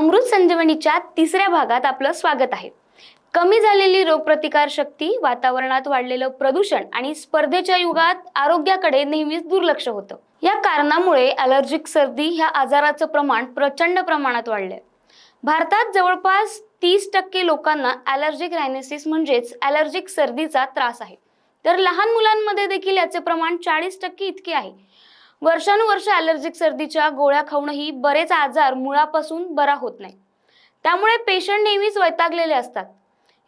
अमृत संजीवनीच्या तिसऱ्या भागात आपलं स्वागत आहे. कमी झालेली रोगप्रतिकार शक्ती वातावरणात वाढलेलं प्रदूषण आणि स्पर्धेच्या युगात आरोग्याकडे नेहमीच दुर्लक्ष होतं. या कारणामुळे अलर्जिक सर्दी ह्या आजाराचं प्रमाण प्रचंड प्रमाणात वाढलंय. भारतात जवळपास तीस टक्के लोकांना ॲलर्जिक रायनेसिस म्हणजेच ॲलर्जिक सर्दीचा त्रास आहे. तर लहान मुलांमध्ये देखील याचे प्रमाण चाळीस टक्के इतके आहे. वर्षानुवर्ष ॲलर्जिक सर्दीच्या गोळ्या खाऊनही बरेच आजार मुळापासून बरा होत नाही. त्यामुळे पेशंट नेहमीच वैतागलेले असतात.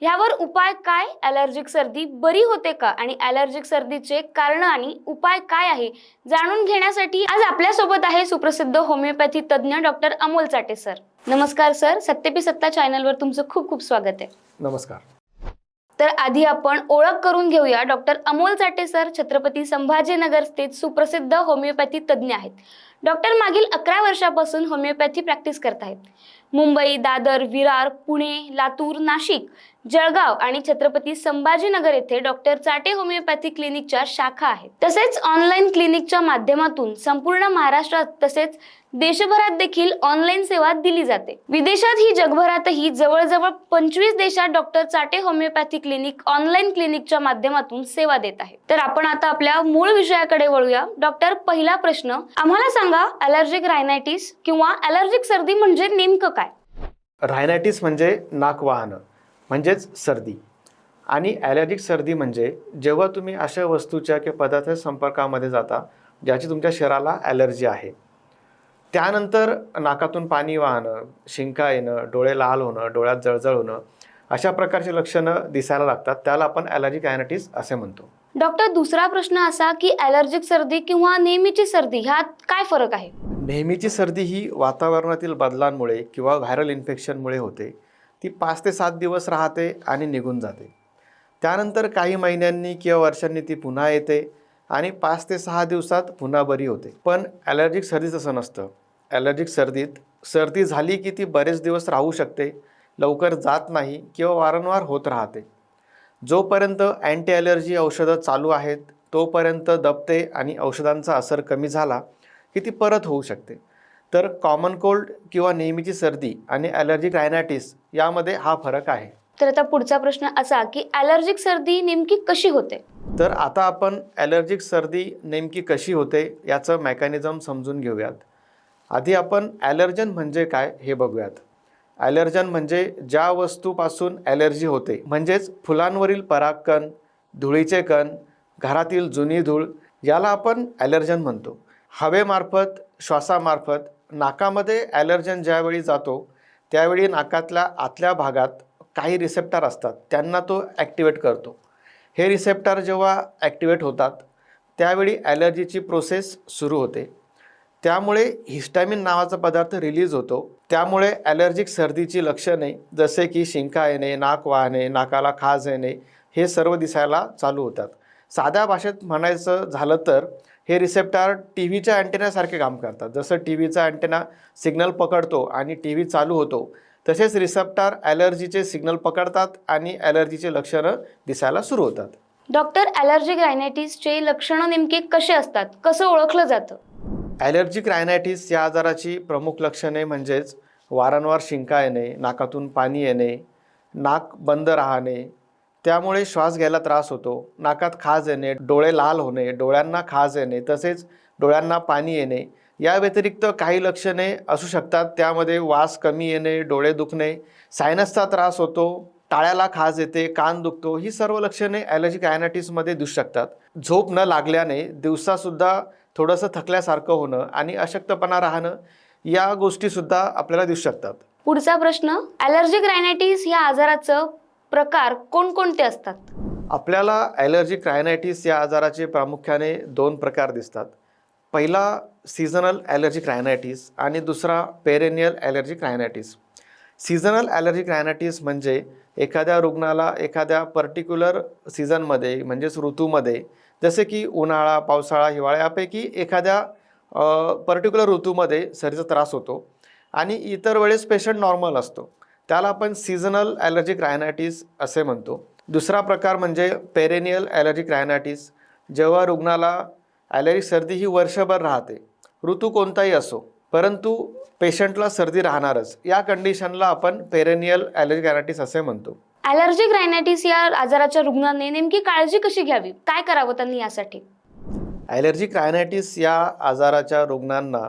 ह्यावर उपाय काय? ॲलर्जिक सर्दी बरी होते का? आणि ॲलर्जिक सर्दीचे कारण आणि उपाय काय आहे? जाणून घेण्यासाठी आज आपल्यासोबत आहे सुप्रसिद्ध होमिओपॅथी तज्ज्ञ डॉक्टर अमोल चाटे सर. नमस्कार सर. सत्यपी सत्ता चॅनलवर तुमचं खूप खूप स्वागत आहे. नमस्कार. तर आधी आपण ओळख करून घेऊया. डॉक्टर अमोल चाटे सर छत्रपती संभाजीनगर स्थित सुप्रसिद्ध होमिओपॅथी तज्ज्ञ आहेत. डॉक्टर मागील अकरा वर्षापासून होमिओपॅथी प्रॅक्टिस करत आहेत मुंबई दादर विरार पुणे लातूर नाशिक जळगाव आणि छत्रपती संभाजीनगर येथे डॉक्टर चाटे होमिओपॅथी क्लिनिकच्या शाखा आहेत. तसेच ऑनलाईन क्लिनिकच्या माध्यमातून संपूर्ण महाराष्ट्रात तसेच देशभरात देखील ऑनलाईन सेवा दिली जाते. विदेशात ही जगभरातही जवळजवळ पंचवीस देशात doctor Chate homeopathy clinic online क्लिनिकच्या माध्यमातून सेवा देत आहे तर आपण आता आपल्या मूळ विषयाकडे वळूया. डॉक्टर पहिला प्रश्न. आम्हाला सांग अलर्जिक रायनायटिस किंवा अलर्जिक सर्दी म्हणजे नेमकं काय? रायनायटिस म्हणजे नाक वाहनं म्हणजेच सर्दी. आणि ॲलर्जिक सर्दी म्हणजे जेव्हा तुम्ही अशा वस्तूच्या किंवा पदार्थाच्या संपर्कामध्ये जाता ज्याची तुमच्या शरीराला ॲलर्जी आहे. त्यानंतर नाकातून पाणी वाहणं शिंका येणं डोळे लाल होणं डोळ्यात जळजळ होणं अशा प्रकारची लक्षणं दिसायला लागतात. त्याला आपण ॲलर्जिक रायनायटिस असे म्हणतो. डॉक्टर दुसरा प्रश्न असा की ॲलर्जिक सर्दी किंवा नेहमीची सर्दी ह्यात काय फरक आहे? नेहमीची सर्दी ही वातावरणातील बदलांमुळे किंवा व्हायरल इन्फेक्शनमुळे होते. ती पाच ते सात दिवस राहते आणि निघून जाते. त्यानंतर काही महिन्यांनी किंवा वर्षांनी ती पुन्हा येते आणि पाच ते सहा दिवसात पुन्हा बरी होते. पण ॲलर्जिक सर्दी तसं नसतं. ॲलर्जिक सर्दीत सर्दी झाली की ती बरेच दिवस राहू शकते लवकर जात नाही किंवा वारंवार होत राहते. जोपर्यंत अँटी ॲलर्जी औषधं चालू आहेत तोपर्यंत दबते आणि औषधांचा असर कमी झाला की ती परत होऊ शकते. तर कॉमन कोल्ड किंवा नेहमीची सर्दी आणि ॲलर्जिक रायनायटिस यामध्ये हा फरक आहे. तर आता पुढचा प्रश्न असा की अलर्जिक सर्दी नेमकी कशी होते? तर आता आपण ॲलर्जिक सर्दी नेमकी कशी होते याचं मेकॅनिझम समजून घेऊयात. आधी आपण ॲलर्जन म्हणजे काय हे बघूयात. ॲलर्जन म्हणजे ज्या वस्तूपासून ॲलर्जी होते म्हणजेच फुलांवरील परागकण धुळीचे कण घरातील जुनी धूळ याला आपण ॲलर्जन म्हणतो. हवेमार्फत श्वासामार्फत नाकामध्ये ॲलर्जन ज्यावेळी जातो त्यावेळी नाकातल्या आतल्या भागात काही रिसेप्टर असतात त्यांना तो ॲक्टिवेट करतो. हे रिसेप्टर जेव्हा ॲक्टिवेट होतात त्यावेळी ॲलर्जीची प्रोसेस सुरू होते. त्यामुळे हिस्टॅमिन नावाचा पदार्थ रिलीज होतो. त्यामुळे ॲलर्जिक सर्दीची लक्षणे जसे की शिंका येणे नाक वाहणे नाकाला खाज येणे हे सर्व दिसायला चालू होतात. साध्या भाषेत म्हणायचं झालं तर हे रिसेप्टार टी व्हीच्या अँटेनासारखे काम करतात. जसं टी व्हीचा अँटेना सिग्नल पकडतो आणि टी व्ही चालू होतो तसेच रिसेप्टार ॲलर्जीचे सिग्नल पकडतात आणि ॲलर्जीचे लक्षणं दिसायला सुरू होतात. डॉक्टर ॲलर्जी रायनायटिसचे लक्षणं नेमके कसे असतात? कसं ओळखलं जातं? ॲलर्जिक रायनायटिस या आजाराची प्रमुख लक्षणे म्हणजेच वारंवार शिंका येणे नाकातून पाणी येणे नाक बंद राहणे त्यामुळे श्वास घ्यायला त्रास होतो नाकात खाज येणे डोळे लाल होणे डोळ्यांना खाज येणे तसेच डोळ्यांना पाणी येणे या व्यतिरिक्त काही लक्षणे असू शकतात त्यामध्ये वास कमी येणे डोळे दुखणे सायनसचा त्रास होतो टाळ्याला खाज येते कान दुखतो ही सर्व लक्षणे ॲलर्जिक रायनायटिसमध्ये दिसू शकतात. झोप न लागल्याने दिवसासुद्धा थोडंसं थकल्यासारखं होणं आणि अशक्तपणा राहणं या गोष्टीसुद्धा आपल्याला दिसू शकतात. पुढचा प्रश्न अलर्जिक रायनायटिस या आजाराचं प्रकार कोणकोणते असतात? आपल्याला ॲलर्जिक रायनायटिस या आजाराचे प्रामुख्याने दोन प्रकार दिसतात. पहिला सीझनल ॲलर्जिक रायनायटिस आणि दुसरा perennial allergic rhinitis. Seasonal allergic rhinitis म्हणजे एखाद्या रुग्णाला एखाद्या पर्टिक्युलर सीझनमध्ये म्हणजेच ऋतूमध्ये जसे की उन्हाळा पावसाळा हिवाळा यापैकी एखाद्या पर्टिक्युलर ऋतूमध्ये सर्दीचा त्रास होतो आणि इतर वेळेस पेशंट नॉर्मल असतो. त्याला आपण सीझनल ॲलर्जिक रायनायटिस असे म्हणतो. दुसरा प्रकार म्हणजे पेरेनियल ॲलर्जिक रायनायटिस जेव्हा रुग्णाला ॲलर्जिक सर्दी ही वर्षभर राहते ऋतू कोणताही असो परंतु पेशंटला सर्दी राहणारच. या कंडिशनला आपण पेरेनियल ॲलर्जिक ॲनायटिस असे म्हणतो. ॲलर्जिक रायनायटिस या आजाराच्या रुग्णांनी नेमकी काळजी कशी घ्यावी? काय करावं त्यांनी यासाठी? ॲलर्जिक रायनायटिस या आजाराच्या रुग्णांना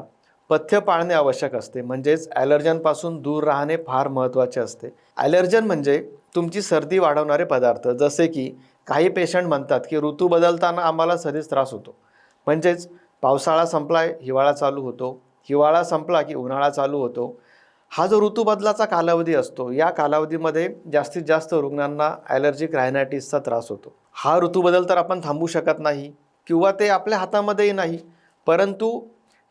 पथ्य पाळणे आवश्यक असते. म्हणजेच ॲलर्जनपासून दूर राहणे फार महत्त्वाचे असते. ॲलर्जन म्हणजे तुमची सर्दी वाढवणारे पदार्थ. जसे की काही पेशंट म्हणतात की ऋतू बदलताना आम्हाला सर्दीच त्रास होतो. म्हणजेच पावसाळा संपलाय हिवाळा चालू होतो. हिवाळा संपला की उन्हाळा चालू होतो. हा जो ऋतूबदलाचा कालावधी असतो या कालावधीमध्ये जास्तीत जास्त रुग्णांना ॲलर्जिक रायनायटिसचा त्रास होतो. हा ऋतूबदल तर आपण थांबू शकत नाही किंवा ते आपल्या हातामध्येही नाही परंतु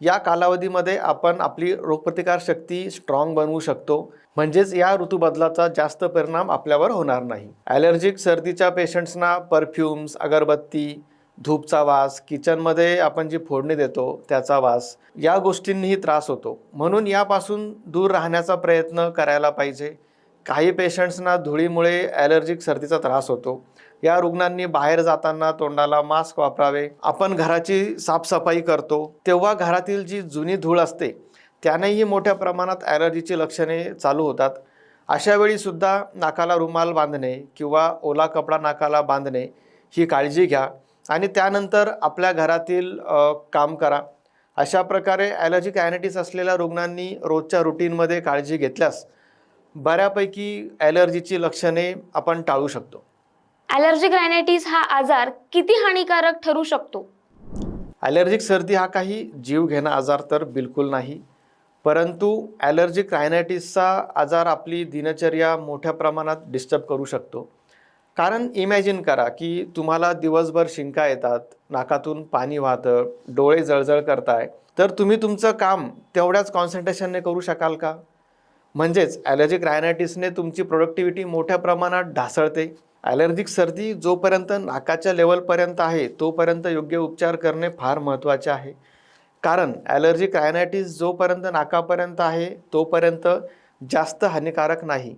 या कालावधीमध्ये आपण आपली रोगप्रतिकार शक्ती स्ट्रॉंग बनवू शकतो. म्हणजेच या ऋतूबदलाचा जास्त परिणाम आपल्यावर होणार नाही. ॲलर्जिक सर्दीच्या पेशंट्सना परफ्युम्स अगरबत्ती धूपचा वास किचनमध्ये आपण जी फोडणी देतो त्याचा वास या गोष्टींनीही त्रास होतो. म्हणून यापासून दूर राहण्याचा प्रयत्न करायला पाहिजे. काही पेशंट्सना धुळीमुळे ॲलर्जिक सर्दीचा त्रास होतो. या रुग्णांनी बाहेर जाताना तोंडाला मास्क वापरावे. आपण घराची साफसफाई करतो. तेव्हा घरातील जी जुनी धूळ असते त्यानेही मोठ्या प्रमाणात ॲलर्जीची लक्षणे चालू होतात. अशा वेळीसुद्धा नाकाला रुमाल बांधणे किंवा ओला कपडा नाकाला बांधणे ही काळजी घ्या. आणि त्यानंतर आपल्या घरातील काम करा. अशा प्रकारे ॲलर्जिक ॲनायटिस असलेल्या रुग्णांनी रोजच्या रुटीनमध्ये काळजी घेतल्यास बऱ्यापैकी ॲलर्जीची लक्षणे आपण टाळू शकतो. ॲलर्जिक रायनायटिस हा आजार किती हानिकारक ठरू शकतो? ॲलर्जिक सर्दी हा काही जीव घेणा आजार तर बिलकुल नाही. परंतु ॲलर्जिक रायनायटिसचा आजार आपली दिनचर्या मोठ्या प्रमाणात डिस्टर्ब करू शकतो. कारण इमॅजिन करा की तुम्हाला दिवसभर शिंका येतात नाकातून पाणी वाहतं डोळे जळजळ करताय. तर तुम्ही तुमचं काम तेवढ्याच कॉन्सन्ट्रेशनने करू शकाल का? म्हणजेच ॲलर्जिक रायनायटिसने तुमची प्रोडक्टिव्हिटी मोठ्या प्रमाणात ढासळते. ॲलर्जिक सर्दी जोपर्यंत नाकाच्या लेवलपर्यंत आहे तोपर्यंत योग्य उपचार करणे फार महत्त्वाचे आहे. कारण ॲलर्जिक रायनायटिस जोपर्यंत नाकापर्यंत आहे तोपर्यंत जास्त हानिकारक नाही.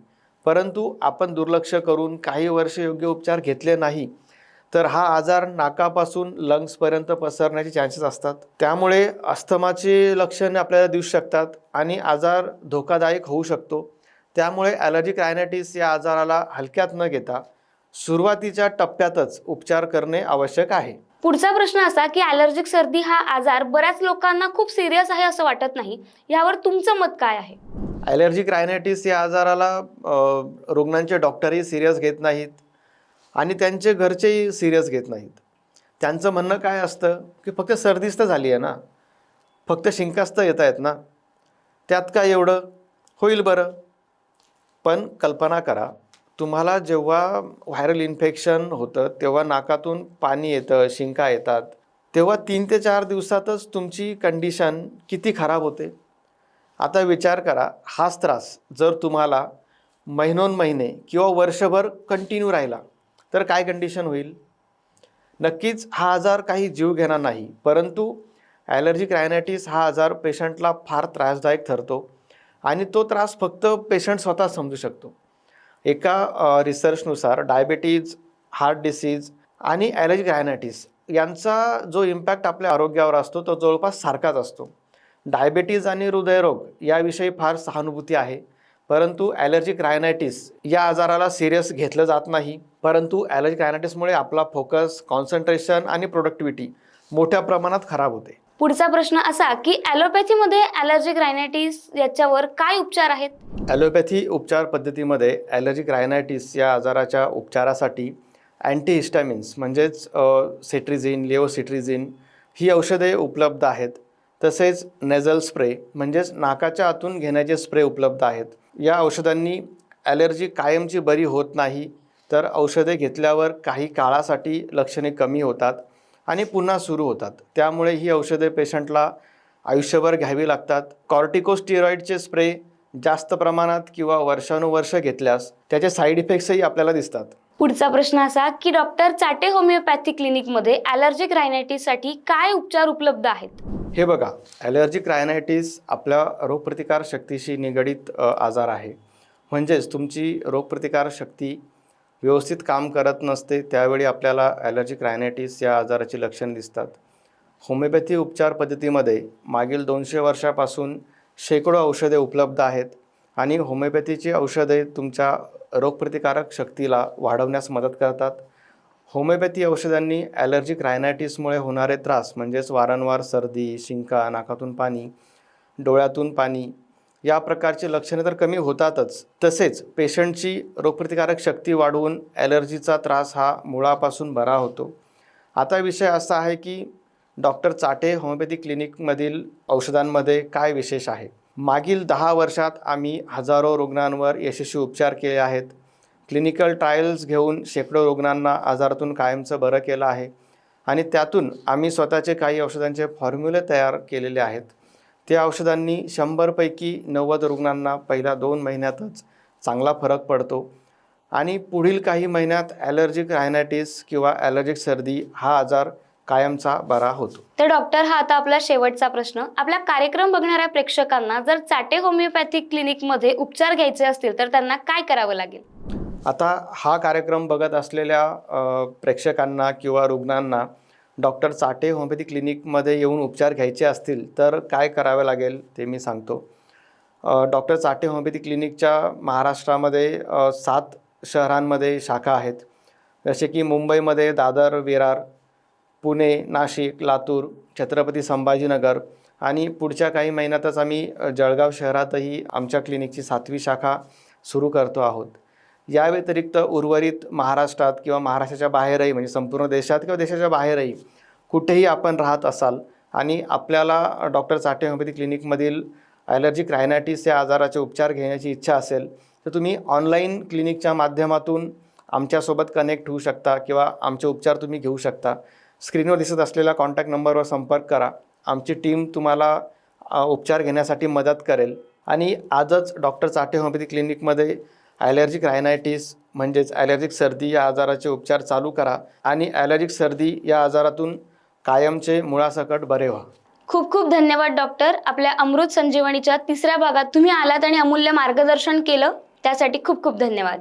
परंतु आपण दुर्लक्ष करून काही वर्ष योग्य उपचार घेतले नाही तर हा आजार नाकापासून लंग्सपर्यंत पसरण्याचे चान्सेस असतात. त्यामुळे अस्थमाची लक्षणे आपल्याला दिसू शकतात आणि आजार धोकादायक होऊ शकतो. त्यामुळे ॲलर्जिक रायनायटिस या आजाराला हलक्यात न घेता सुरुवातीच्या टप्प्यातच उपचार करणे आवश्यक आहे. पुढचा प्रश्न असा की ॲलर्जिक सर्दी हा आजार बऱ्याच लोकांना खूप सिरियस आहे असं वाटत नाही. यावर तुमचं मत काय आहे? ॲलर्जिक रायनायटिस या आजाराला रुग्णांचे डॉक्टरही सिरियस घेत नाहीत आणि त्यांचे घरचेही सिरियस घेत नाहीत. त्यांचं म्हणणं काय असतं की फक्त सर्दीच तर झाली आहे ना फक्त शिंकाच तर येत आहेत ना त्यात काय एवढं? होईल बरं. पण कल्पना करा तुम्हाला जेव्हा व्हायरल इन्फेक्शन होतं तेव्हा नाकातून पाणी येतं शिंका येतात तेव्हा तीन ते चार दिवसातच तुमची कंडिशन किती खराब होते? आता विचार करा हाच त्रास जर तुम्हाला महिनोन महिने किंवा वर्षभर कंटिन्यू राहिला तर काय कंडिशन होईल? नक्कीच हा आजार काही जीव घेणार नाही परंतु ॲलर्जिक रायनायटिस हा आजार पेशंटला फार त्रासदायक ठरतो आणि तो त्रास फक्त पेशंट स्वतः समजू शकतो. एका रिसर्चनुसार डायबिटीज हार्ट डिसीज आणि ॲलर्जिक रायनायटिस यांचा जो इम्पॅक्ट आपल्या आरोग्यावर असतो तो जवळपास सारखाच असतो. डायबिटीज आणि हृदयरोग याविषयी फार सहानुभूती आहे. परंतु ॲलर्जिक रायनायटिस या आजाराला सिरियस घेतलं जात नाही. परंतु ॲलर्जिक रायनायटिसमुळे आपला फोकस कॉन्सन्ट्रेशन आणि प्रोडक्टिव्हिटी मोठ्या प्रमाणात खराब होते. पुढचा प्रश्न असा की ॲलोपॅथीमध्ये ॲलर्जिक रायनायटिस याच्यावर काय उपचार आहेत? ॲलोपॅथी उपचार पद्धतीमध्ये ॲलर्जिक रायनायटिस या आजाराच्या उपचारासाठी अँटीहिस्टॅमिन्स म्हणजेच सेट्रिझिन लिओसिट्रिझिन ही औषधे उपलब्ध आहेत. तसेच नेझल स्प्रे म्हणजेच नाकाच्या आतून घेण्याचे स्प्रे उपलब्ध आहेत. या औषधांनी ॲलर्जी कायमची बरी होत नाही तर औषधे घेतल्यावर काही काळासाठी लक्षणे कमी होतात आणि पुन्हा सुरू होतात. त्यामुळे ही औषधे पेशंटला आयुष्यभर घ्यावी लागतात. कॉर्टिकोस्टिरॉईडचे स्प्रे जास्त प्रमाणात किंवा वर्षानुवर्ष घेतल्यास त्याचे साईड इफेक्ट्सही आपल्याला दिसतात. पुढचा प्रश्न असा की डॉक्टर चाटे होमिओपॅथी क्लिनिकमध्ये ॲलर्जिक रायनायटिससाठी काय उपचार उपलब्ध आहेत? हे बघा ॲलर्जिक रायनायटिस आपल्या रोगप्रतिकार शक्तीशी निगडीत आजार आहे. म्हणजेच तुमची रोगप्रतिकार शक्ती व्यवस्थित काम करत नसते त्यावेळी आपल्याला ॲलर्जिक रायनायटिस या आजाराची लक्षणे दिसतात. होमिओपॅथी उपचार पद्धतीमध्ये मागील दोनशे वर्षापासून शेकडो औषधे उपलब्ध आहेत आणि होमिओपॅथीची औषधे तुमच्या रोगप्रतिकारक शक्तीला वाढवण्यास मदत करतात. होमिओपॅथी औषधांनी ॲलर्जिक रायनायटिसमुळे होणारे त्रास म्हणजेच वारंवार सर्दी शिंका नाकातून पाणी डोळ्यातून पाणी या प्रकारची लक्षणे तर कमी होतातच. तसेच पेशंटची रोगप्रतिकारक शक्ती वाढवून ॲलर्जीचा त्रास हा मुळापासून बरा होतो. आता विषय असा आहे की डॉक्टर चाटे होमिओपॅथी क्लिनिकमधील औषधांमध्ये काय विशेष आहे? मागील दहा वर्षात आम्ही हजारो रुग्णांवर यशस्वी उपचार केले आहेत. क्लिनिकल ट्रायल्स घेऊन शेकडो रुग्णांना आजारातून कायमचं बरं केलं आहे. आणि त्यातून आम्ही स्वतःचे काही औषधांचे फॉर्म्युले तयार केलेले आहेत. त्या औषधांनी शंभरपैकी नव्वद रुग्णांना पहिल्या दोन महिन्यातच चांगला फरक पडतो. आणि पुढील काही महिन्यात ॲलर्जिक रायनायटिस किंवा ॲलर्जिक सर्दी हा आजार कायमचा बरा होतो. तर डॉक्टर हा आता आपला शेवटचा प्रश्न. आपला कार्यक्रम बघणाऱ्या प्रेक्षकांना जर चाटे होमिओपॅथिक क्लिनिकमध्ये उपचार घ्यायचे असतील तर त्यांना काय करावं लागेल? आता हा कार्यक्रम बघत असलेल्या प्रेक्षकांना किंवा रुग्णांना डॉक्टर चाटे होमिओपॅथी क्लिनिकमध्ये येऊन उपचार घ्यायचे असतील तर काय करावे लागेल ते मी सांगतो. डॉक्टर चाटे होमिओपॅथी क्लिनिकच्या महाराष्ट्रामध्ये सात शहरांमध्ये शाखा आहेत. जसे की मुंबईमध्ये दादर विरार पुणे नाशिक लातूर छत्रपती संभाजीनगर आणि पुढच्या काही महिन्यातच आम्ही जळगाव शहरातही आमच्या क्लिनिकची सातवी शाखा सुरू करतो आहोत. या व्यतिरिक्त उर्वरित महाराष्ट्रात किंवा महाराष्ट्राच्या बाहेरही म्हणजे संपूर्ण देशात किंवा देशाच्या बाहेरही कुठेही आपण राहत असाल आणि आपल्याला डॉक्टर चाटे होमिओपॅथी क्लिनिकमधील ॲलर्जिक रायनायटिस या आजाराचे उपचार घेण्याची इच्छा असेल तर तुम्ही ऑनलाईन क्लिनिकच्या माध्यमातून आमच्यासोबत कनेक्ट होऊ शकता किंवा आमचे उपचार तुम्ही घेऊ शकता. स्क्रीनवर दिसत असलेल्या कॉन्टॅक्ट नंबरवर संपर्क करा. आमची टीम तुम्हाला उपचार घेण्यासाठी मदत करेल. आणि आजच डॉक्टर चाटे होमिओपॅथी क्लिनिकमध्ये ॲलर्जिक रायनायटिस म्हणजेच ॲलर्जिक सर्दी या आजाराचे उपचार चालू करा आणि ॲलर्जिक सर्दी या आजारातून कायमचे मुळासकट बरे व्हा. खूप खूप धन्यवाद डॉक्टर. आपल्या अमृत संजीवनीच्या तिसऱ्या भागात तुम्ही आलात आणि अमूल्य मार्गदर्शन केलं. त्यासाठी खूप खूप धन्यवाद.